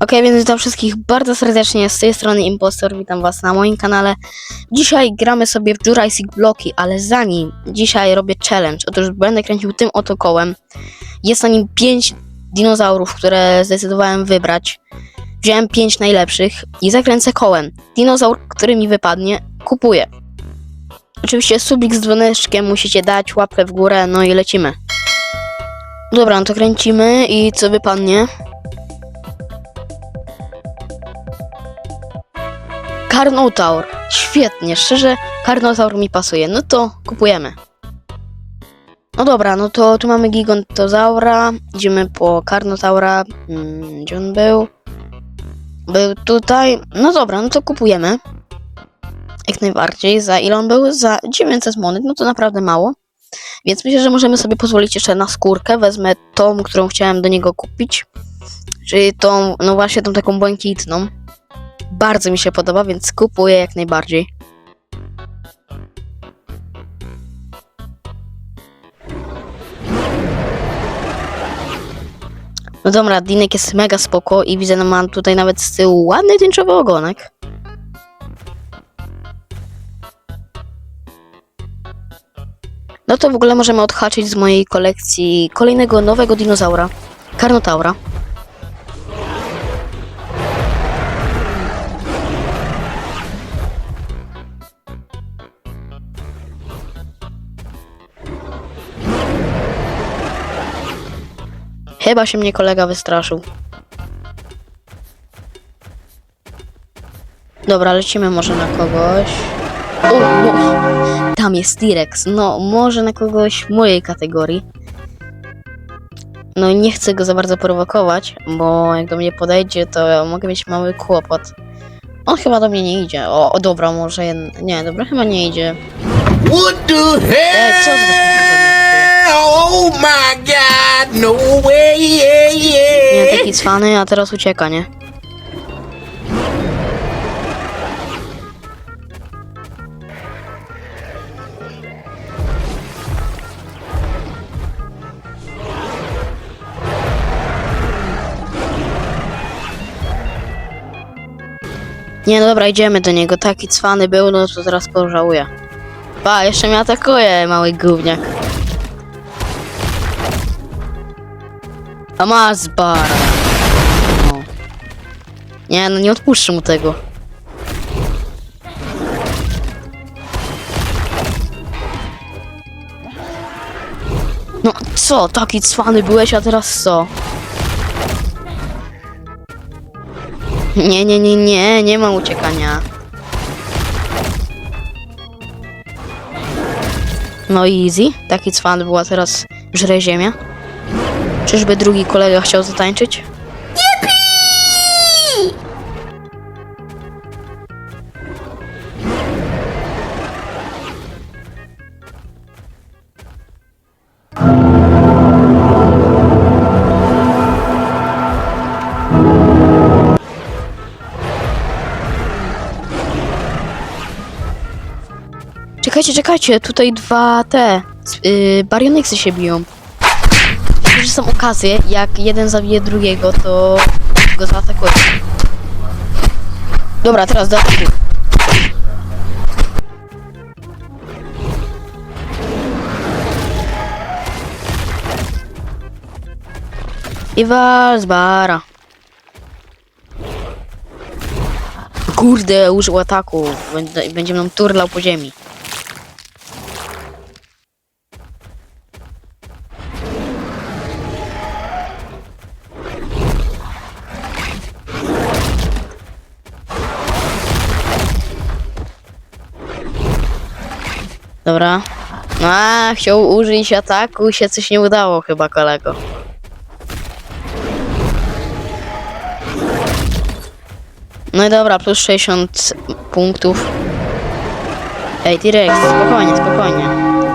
Okej, więc witam wszystkich bardzo serdecznie z tej strony Impostor, witam was na moim kanale. Dzisiaj gramy sobie w Jurassic Bloki, ale zanim dzisiaj robię challenge, otóż będę kręcił tym oto kołem. Jest na nim 5 dinozaurów, które zdecydowałem wybrać. Wziąłem 5 najlepszych i zakręcę kołem. Dinozaur, który mi wypadnie, kupuję. Oczywiście subik z dzwoneczkiem musicie dać, łapkę w górę, no i lecimy. Dobra, no to kręcimy i co wypadnie? Karnotaur. Świetnie, szczerze, Karnotaur mi pasuje. No to kupujemy. No dobra, no to tu mamy Gigantozaura. Idziemy po Karnotaura. Hmm, gdzie on był? Był tutaj. No dobra, no to kupujemy. Jak najbardziej. Za ile on był? Za 900 monet. No to naprawdę mało. Więc myślę, że możemy sobie pozwolić jeszcze na skórkę. Wezmę tą, którą chciałem do niego kupić. Czyli tą, no właśnie tą taką błękitną. Bardzo mi się podoba, więc kupuję jak najbardziej. No dobra, Dinek jest mega spoko i widzę, że mam tutaj nawet z tyłu ładny tęczowy ogonek. No to w ogóle możemy odhaczyć z mojej kolekcji kolejnego nowego dinozaura. Karnotaura. Chyba się mnie kolega wystraszył. Dobra, lecimy może na kogoś. O. Tam jest T-Rex. No, może na kogoś mojej kategorii. No, nie chcę go za bardzo prowokować, bo jak do mnie podejdzie, to mogę mieć mały kłopot. On chyba do mnie nie idzie. O, o dobra, może. Nie, dobra, chyba nie idzie. What the Ej, co za hell? Oh my god, no way, yeah, Nie, taki cwany, a teraz ucieka, nie? Nie, no dobra, idziemy do niego. Taki cwany był, no to teraz pożałuję. Pa, jeszcze mnie atakuje, mały gówniak. A ma zbara. No. Nie, no nie odpuszczę mu tego. No co, taki cwany byłeś, a teraz co? Nie, nie, nie, nie, nie ma uciekania. No easy, taki cwany był, a teraz żre ziemia. Czyżby drugi kolega chciał zatańczyć? Czekajcie, czekajcie, tutaj dwa te yy, się biją. Że są okazje, jak jeden zabije drugiego, to go zaatakuje. Dobra, teraz do ataku. I Walzbara. Kurde, użył ataku. Będzie, będzie mną turlał po ziemi. Dobra. A, chciał użyć ataku, się coś nie udało chyba kolego. No i dobra, plus 60 punktów. Ej, T-Rex, spokojnie, spokojnie.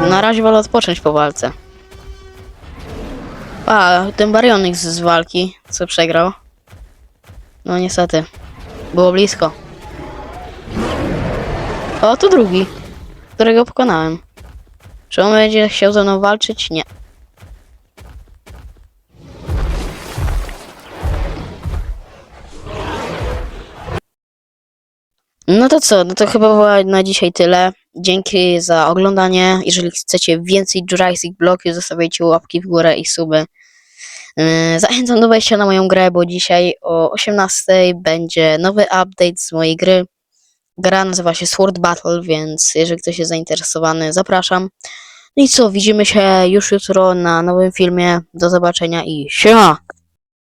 Na razie wolę odpocząć po walce. A, ten Baryonyx z walki, co przegrał. No niestety. Było blisko. O, to drugi, którego pokonałem. Czy on będzie chciał ze mną walczyć? Nie. No to co, no to chyba było na dzisiaj tyle. Dzięki za oglądanie. Jeżeli chcecie więcej Jurassic Bloku, zostawiajcie łapki w górę i suby. Yy, zachęcam do wejścia na moją grę, bo dzisiaj o 18 będzie nowy update z mojej gry. Gra nazywa się Sword Battle, więc jeżeli ktoś jest zainteresowany, zapraszam. No i co, widzimy się już jutro na nowym filmie. Do zobaczenia i siema!